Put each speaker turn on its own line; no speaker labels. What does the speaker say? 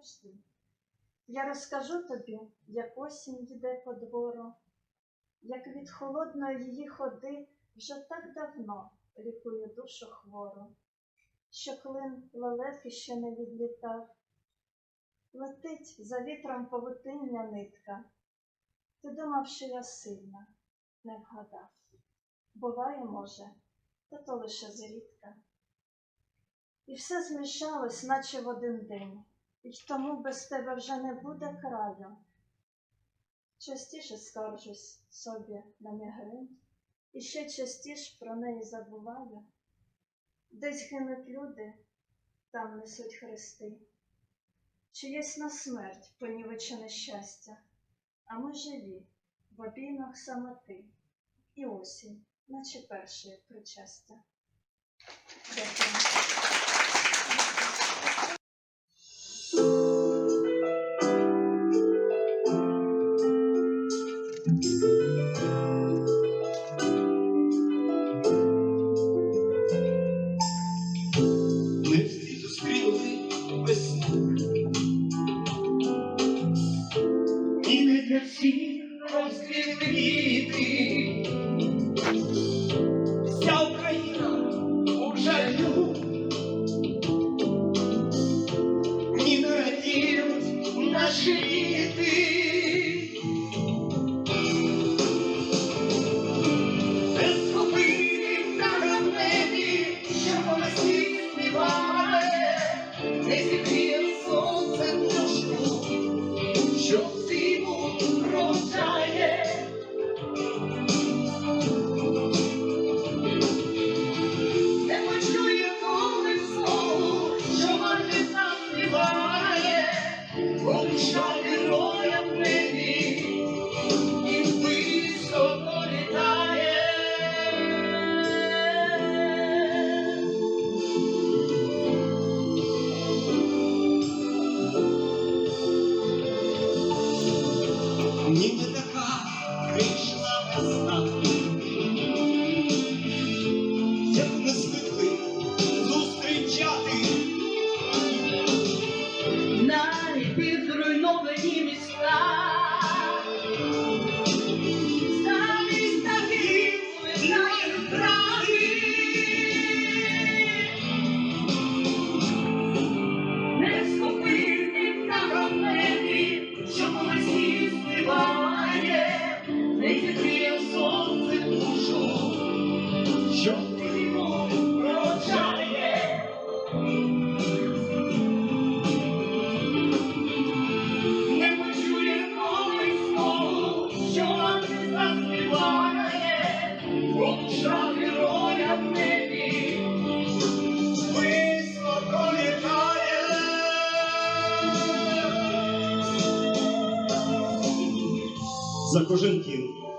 завжди. Я розкажу тобі, як осінь йде по двору, як від холодної її ходи вже так давно лікує душу хвору, що клин лелеки ще не відлітав. Летить за вітром павутиння нитка. Ти думав, що я сильна, не вгадав. Буває, може, та то лише зрідка. І все змішалось, наче в один день, і тому без тебе вже не буде краю. Частіше скаржусь собі на мігрень, і ще частіше про неї забуваю. Десь гинуть люди, там несуть хрести, чиєсь на смерть понівечене щастя, а ми живі в обіймах самоти, і осінь, наче перше причастя. Дякую.
Що Ніби така прийшла весна, як ми звикли зустрічати.
Навіть зруйновані міста.
За кожен кіл